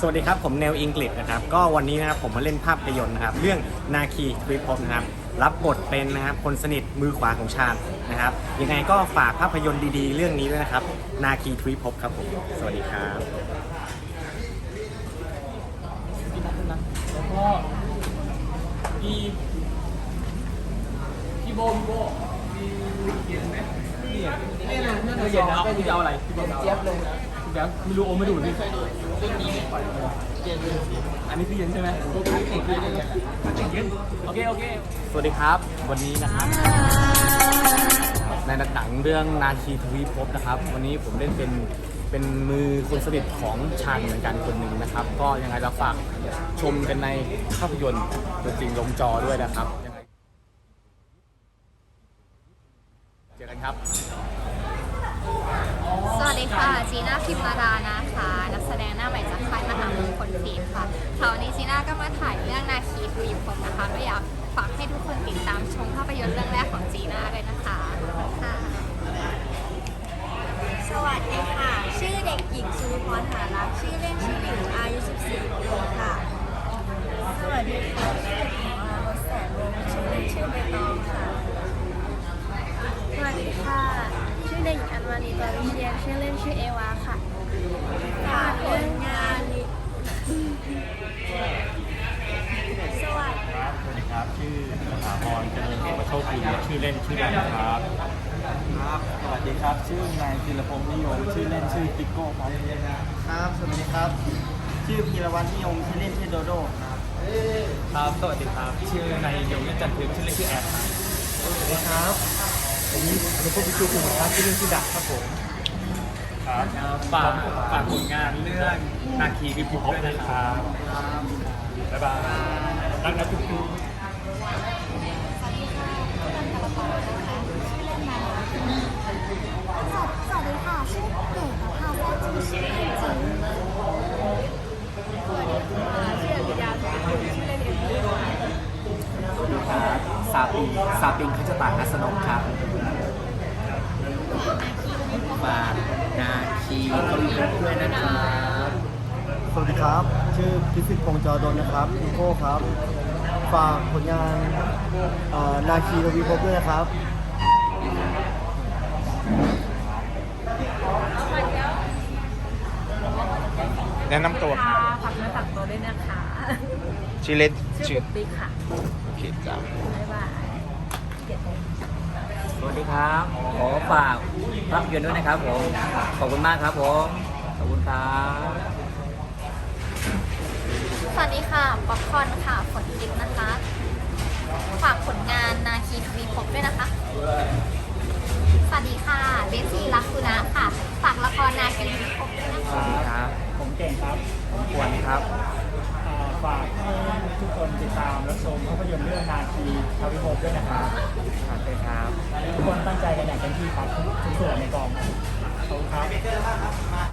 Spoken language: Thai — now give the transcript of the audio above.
สวัสดีครับ ผมเนลอิงกฤษนะครับ ก็วันนี้นะครับผมมาเล่นภาพยนตร์นะครับ เรื่องนาคีทวิภพนะครับ รับบทเป็นนะครับคนสนิทมือขวาของชาญนะครับ ยังไงก็ฝากภาพยนตร์ดีๆ เรื่องนี้ด้วยนะครับ นาคีทวิภพครับผม สวัสดีครับแล้วก็พี่พี่โบพี่โบมีเย็นไหมนี่อะไม่นานไม่เย็นนะเอาคุณจะเอาอะไรพี่โบเจี๊ยบเลย เดี๋ยวไม่รู้โอไม่ดูดิอันนี้คือเย็นใช่ไหมโอเคเย็นโอเคโอเคสวัสดีครับ วันนี้นะครับ ในหนังเรื่องนาคีทวีภพนะครับ วันนี้ผมเล่นเป็นเป็นมือคนสนิทของชาญเหมือนกันคนหนึ่งนะครับ ก็ยังไงเราฝากชมกันในภาพยนตร์ตัวจริงลงจอด้วยนะครับยังไงเจอกันครับสวัสดี ค่ะจีน่าพิมมารานะคะนักแสดงหน้าใหม่จากค่ายมหามงคลฟิล์มค่ะคราวนี้จีน่าก็มาถ่ายเรื่องนาคีทวีพรมนะคะก็อยากฝากให้ทุกคนติดตามชมภาพยนตร์เรื่องแรกของจีน่าเลยนะคะค่ะสวัสดีค่ะ ชื่อเด็กหญิงสุริพรหารักษ์ชื่อเล่นชื่อหลิวอายุ 14ปีค่ะ สวัสดีค่ะชื่อเด็กหญิงวรรสแสนวงชื่อเล่นชื่อใบตองค่ะสวัสดีค่ะ เด็กหญิงอัญมาลีตอวิเชียนชื่อเล่นชื่อเอวาค่ะฝากผลงานสวัสดีครับสวัสดีครับ ชื่อสถาพรเจริญสุประโชคดีชื่อเล่นชื่อแดนครับ ครับ สวัสดีครับ ชื่อนายจิรพงศ์นิยม ชื่อเล่นชื่อติ๊กโก้ครับครับ สวัสดีครับ ชื่อพีรวัตรนิยม ชื่อเล่นชื่อโดโดครับ ครับ สวัสดีครับ ชื่อนายยงยันจันทร์พึกชื่อเล่นชื่อแอดครับสวัสดีครับ ผมผมพูดพิจูคุณครับชื่อเล่อนชื่ดักครับผมครับฝากฝากผลงานเรื่องนาคีพิภพด้วยนะครับบ๊ายบายรักนะทุกคนสวัสดีค่ะชื่อกันกระปองนะคะชื่อเล่นมาสวัสดีค่ะชื่อเก๋ประภาแซ่จีชื่อเล่นจิ๋วสวัสดีค่ะชื่ออภิญาชื่อเล่นเอมมี่ค่ะครับซาปิงซาปิงขจตานัสนกครับฝาก นาคีทวีภพด้วยนะครับสวัสดีครับ ชื่อพิสิทธิ์พงษ์จอดนนะครับอีโก้ครับ ฝากผลงานเอ่อนาคีทวีภพด้วยนะครับ แนะนำตัวค่ะฝากเนื้อฝากตัวด้วยนะคะชื่อเล่นชื่อปุ๊กปิ๊กค่ะผิดจ้ะบ๊ายบาย สวัสดีครับ ขอฝากภาพยนตร์ด้วยนะครับผม ขอบคุณมากครับผม ขอบคุณครับ สวัสดีค่ะป๊อปคอร์นค่ะฝนทิพย์นะคะ ฝากผลงานนาคีทวีภพด้วยนะคะ สวัสดีค่ะเบสซี่รักสุนะค่ะ ฝากละครนาคีทวีภพด้วยนะคะครับ ผมเก่งครับผมควรครับ อ่าฝากให้ ทุกคนติดตามและชมภาพยนตร์เรื่องนาคีทวิภพด้วยนะครับขอบคุณครับทุกคนตั้งใจกันอย่างเต็มที่ครับทุกทุกส่วนในกองขอบคุณครับ